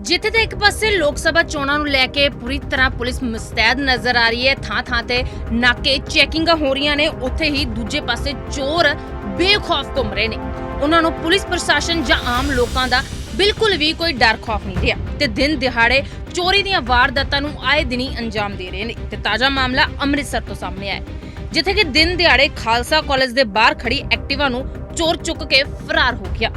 ਜਿੱਥੇ ਤੇ ਇੱਕ ਪਾਸੇ ਲੋਕ ਸਭਾ ਚੋਣਾਂ ਨੂੰ ਲੈ ਕੇ ਪੂਰੀ ਤਰ੍ਹਾਂ ਪੁਲਿਸ ਮੁਸਤੈਦ ਨਜ਼ਰ ਆ ਰਹੀ ਹੈ ਥਾਂ ਥਾਂ ਤੇ ਨਾਕੇ ਚੈਕਿੰਗਾਂ ਹੋ ਰਹੀਆਂ ਨੇ, ਉੱਥੇ ਹੀ ਦੂਜੇ ਪਾਸੇ ਚੋਰ ਬੇਖੌਫ ਘੁੰਮ ਰਹੇ ਨੇ। ਉਹਨਾਂ ਨੂੰ ਪੁਲਿਸ ਪ੍ਰਸ਼ਾਸਨ ਜਾਂ ਆਮ ਲੋਕਾਂ ਦਾ ਬਿਲਕੁਲ ਵੀ ਕੋਈ ਡਰ ਖੌਫ ਨਹੀਂ ਰਿਹਾ ਤੇ ਦਿਨ ਦਿਹਾੜੇ ਚੋਰੀ ਦੀਆਂ ਵਾਰਦਾਤਾਂ ਨੂੰ ਆਏ ਦਿਨੀ ਅੰਜਾਮ ਦੇ ਰਹੇ ਨੇ ਤੇ ਤਾਜ਼ਾ ਮਾਮਲਾ ਅੰਮ੍ਰਿਤਸਰ ਤੋਂ ਸਾਹਮਣੇ ਆਇਆ ਜਿੱਥੇ ਕਿ ਦਿਨ ਦਿਹਾੜੇ ਖਾਲਸਾ ਕਾਲਜ ਦੇ ਬਾਹਰ ਖੜੀ ਐਕਟਿਵਾ ਨੂੰ ਚੋਰ ਚੁੱਕ ਕੇ ਫਰਾਰ ਹੋ ਗਿਆ।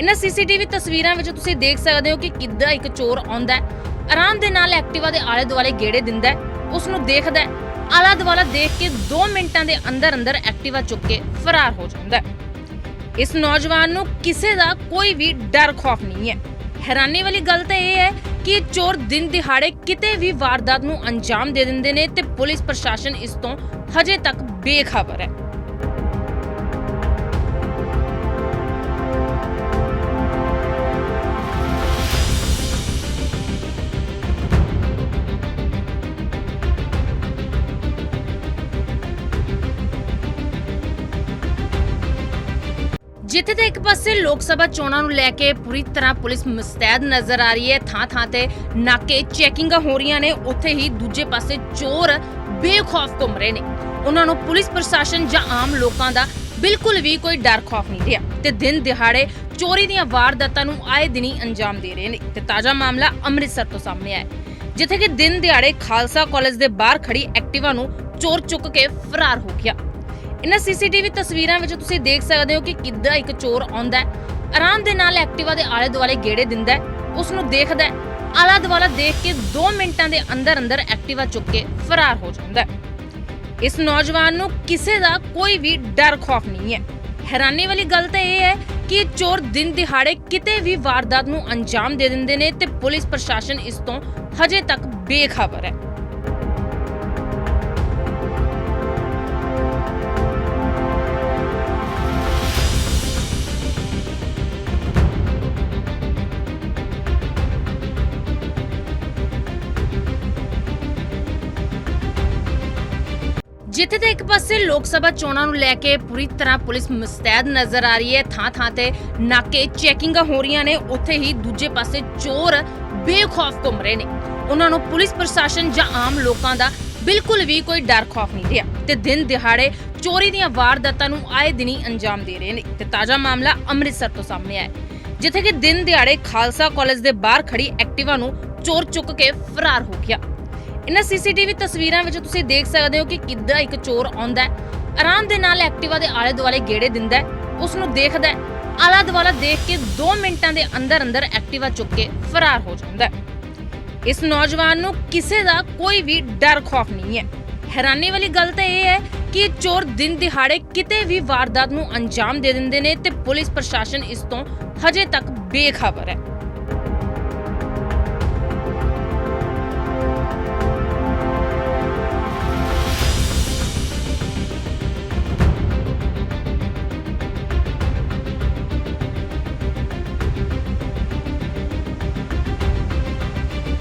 ਇਹਨਾਂ ਸੀਸੀਟੀਵੀ ਤਸਵੀਰਾਂ ਵਿੱਚ ਤੁਸੀਂ ਦੇਖ ਸਕਦੇ ਹੋ ਕਿ ਕਿੱਦਾਂ ਇੱਕ ਚੋਰ ਆਉਂਦਾ ਹੈ, ਆਰਾਮ ਦੇ ਨਾਲ ਐਕਟਿਵਾ ਦੇ ਆਲੇ ਦੁਆਲੇ ਗੇੜੇ ਦਿੰਦਾ ਹੈ ਉਸ ਨੂੰ ਦੇਖਦਾ ਹੈ ਆਲਾ ਦੁਆਲਾ ਦੇਖ ਕੇ 2 ਮਿੰਟਾਂ ਦੇ ਅੰਦਰ ਅੰਦਰ ਐਕਟਿਵਾ ਚੁੱਕ ਕੇ ਫਰਾਰ ਹੋ ਜਾਂਦਾ ਹੈ। ਇਸ ਨੌਜਵਾਨ ਨੂੰ ਕਿਸੇ ਦਾ ਕੋਈ ਵੀ ਡਰ ਖੌਫ ਨਹੀਂ ਹੈ। ਹੈਰਾਨੀ ਵਾਲੀ ਗੱਲ ਤਾਂ ਇਹ ਹੈ ਕਿ ਚੋਰ ਦਿਨ ਦਿਹਾੜੇ ਕਿਤੇ ਵੀ ਵਾਰਦਾਤ ਨੂੰ ਅੰਜਾਮ ਦੇ ਦਿੰਦੇ ਨੇ ਤੇ ਪੁਲਿਸ ਪ੍ਰਸ਼ਾਸਨ ਇਸ ਤੋਂ ਹਜੇ ਤੱਕ ਬੇਖਬਰ ਹੈ। ਜਿੱਥੇ ਤੇ ਇੱਕ ਪਾਸੇ ਲੋਕ ਸਭਾ ਚੋਣਾਂ ਨੂੰ ਲੈ ਕੇ ਪੂਰੀ ਤਰ੍ਹਾਂ ਪੁਲਿਸ ਮੁਸਤੈਦ ਨਜ਼ਰ ਆ ਰਹੀ ਹੈ। ਥਾਂ ਥਾਂ ਤੇ ਨਾਕੇ ਚੈਕਿੰਗਾਂ ਹੋ ਰਹੀਆਂ ਨੇ। ਉੱਥੇ ਹੀ ਦੂਜੇ ਪਾਸੇ ਚੋਰ ਬੇਖੌਫ ਘੁੰਮ ਰਹੇ ਨੇ। ਉਹਨਾਂ ਨੂੰ ਪੁਲਿਸ ਪ੍ਰਸ਼ਾਸਨ ਜਾਂ ਆਮ ਲੋਕਾਂ ਦਾ ਬਿਲਕੁਲ ਵੀ ਕੋਈ ਡਰ, ਖੌਫ ਨਹੀਂ ਰਿਹਾ। ਤੇ ਦਿਨ ਦਿਹਾੜੇ ਚੋਰੀ ਦੀਆਂ ਵਾਰਦਾਤਾਂ ਨੂੰ ਆਏ ਦਿਨੀ ਅੰਜਾਮ ਦੇ ਰਹੇ ਨੇ। ਤੇ ਤਾਜ਼ਾ ਮਾਮਲਾ ਅੰਮ੍ਰਿਤਸਰ ਤੋਂ ਸਾਹਮਣੇ ਆਇਆ ਜਿੱਥੇ ਕਿ ਦਿਨ ਦਿਹਾੜੇ ਖਾਲਸਾ ਕਾਲਜ ਦੇ ਬਾਹਰ ਖੜੀ ਐਕਟਿਵਾ ਨੂੰ ਚੋਰ ਚੁੱਕ ਕੇ ਫਰਾਰ ਹੋ ਗਿਆ। ਇਹਨਾਂ ਸੀਸੀਟੀਵੀ ਤਸਵੀਰਾਂ ਵਿੱਚ ਤੁਸੀਂ ਦੇਖ ਸਕਦੇ ਹੋ ਕਿ ਕਿੱਦਾਂ ਇੱਕ ਚੋਰ ਆਉਂਦਾ ਹੈ, ਆਰਾਮ ਦੇ ਨਾਲ ਐਕਟਿਵਾ ਦੇ ਆਲੇ ਦੁਆਲੇ ਗੇੜੇ ਦਿੰਦਾ ਹੈ ਉਸ ਨੂੰ ਦੇਖਦਾ ਹੈ ਆਲਾ ਦੁਆਲਾ ਦੇਖ ਕੇ 2 ਮਿੰਟਾਂ ਦੇ ਅੰਦਰ ਅੰਦਰ ਐਕਟਿਵਾ ਚੁੱਕ ਕੇ ਫਰਾਰ ਹੋ ਜਾਂਦਾ ਹੈ। ਇਸ ਨੌਜਵਾਨ ਨੂੰ ਕਿਸੇ ਦਾ ਕੋਈ ਵੀ ਡਰ ਖੌਫ ਨਹੀਂ ਹੈ। ਹੈਰਾਨੀ ਵਾਲੀ ਗੱਲ ਤਾਂ ਇਹ ਹੈ ਕਿ ਇਹ ਚੋਰ ਦਿਨ ਦਿਹਾੜੇ ਕਿਤੇ ਵੀ ਵਾਰਦਾਤ ਨੂੰ ਅੰਜਾਮ ਦੇ ਦਿੰਦੇ ਨੇ ਤੇ ਪੁਲਿਸ ਪ੍ਰਸ਼ਾਸਨ ਇਸ ਤੋਂ ਹਜੇ ਤੱਕ ਬੇਖਬਰ ਹੈ। ਜਿੱਥੇ ਤੇ ਇੱਕ ਪਾਸੇ ਲੋਕ ਸਭਾ ਚੋਣਾਂ ਨੂੰ ਲੈ ਕੇ ਪੂਰੀ ਤਰ੍ਹਾਂ ਪੁਲਿਸ ਮੁਸਤੈਦ ਨਜ਼ਰ ਆ ਰਹੀ ਹੈ ਥਾਂ ਥਾਂ ਤੇ ਨਾਕੇ ਚੈਕਿੰਗਾਂ ਹੋ ਰਹੀਆਂ ਨੇ, ਉੱਥੇ ਹੀ ਦੂਜੇ ਪਾਸੇ ਚੋਰ ਬੇਖੌਫ ਘੁੰਮ ਰਹੇ ਨੇ। ਉਹਨਾਂ ਨੂੰ ਪੁਲਿਸ ਪ੍ਰਸ਼ਾਸਨ ਜਾਂ ਆਮ ਲੋਕਾਂ ਦਾ ਬਿਲਕੁਲ ਵੀ ਕੋਈ ਡਰ, ਖੌਫ ਨਹੀਂ ਰਿਹਾ। ਤੇ ਦਿਨ ਦਿਹਾੜੇ ਚੋਰੀ ਦੀਆਂ ਵਾਰਦਾਤਾਂ ਨੂੰ ਆਏ ਦਿਨੀ ਅੰਜਾਮ ਦੇ ਰਹੇ ਨੇ। ਤੇ ਤਾਜ਼ਾ ਮਾਮਲਾ ਅੰਮ੍ਰਿਤਸਰ ਤੋਂ ਸਾਹਮਣੇ ਆਇਆ ਜਿੱਥੇ ਕਿ ਦਿਨ ਦਿਹਾੜੇ ਖਾਲਸਾ ਕਾਲਜ ਦੇ ਬਾਹਰ ਖੜੀ ਐਕਟਿਵਾ ਨੂੰ ਚੋਰ ਚੁੱਕ ਕੇ ਫਰਾਰ ਹੋ ਗਿਆ। ਇਹਨਾਂ ਸੀਸੀਟੀਵੀ ਤਸਵੀਰਾਂ ਵਿੱਚ ਤੁਸੀਂ ਦੇਖ ਸਕਦੇ ਹੋ ਕਿ ਕਿੱਦਾਂ ਇੱਕ ਚੋਰ ਆਉਂਦਾ ਹੈ, ਆਰਾਮ ਦੇ ਨਾਲ ਐਕਟਿਵਾ ਦੇ ਆਲੇ ਦੁਆਲੇ ਗੇੜੇ ਦਿੰਦਾ ਹੈ ਉਸ ਨੂੰ ਦੇਖਦਾ ਹੈ ਆਲਾ ਦੁਆਲਾ ਦੇਖ ਕੇ 2 ਮਿੰਟਾਂ ਦੇ ਅੰਦਰ ਅੰਦਰ ਐਕਟਿਵਾ ਚੁੱਕ ਕੇ ਫਰਾਰ ਹੋ ਜਾਂਦਾ ਹੈ। ਇਸ ਨੌਜਵਾਨ ਨੂੰ ਕਿਸੇ ਦਾ ਕੋਈ ਵੀ ਡਰ, ਖੌਫ ਨਹੀਂ ਹੈ। ਹੈਰਾਨੀ ਵਾਲੀ ਗੱਲ ਤਾਂ ਇਹ ਹੈ ਕਿ ਚੋਰ ਦਿਨ ਦਿਹਾੜੇ ਕਿਤੇ ਵੀ ਵਾਰਦਾਤ ਨੂੰ ਅੰਜਾਮ ਦੇ ਦਿੰਦੇ ਨੇ ਤੇ ਪੁਲਿਸ ਪ੍ਰਸ਼ਾਸਨ ਇਸ ਤੋਂ ਹਜੇ ਤੱਕ ਬੇਖਬਰ ਹੈ।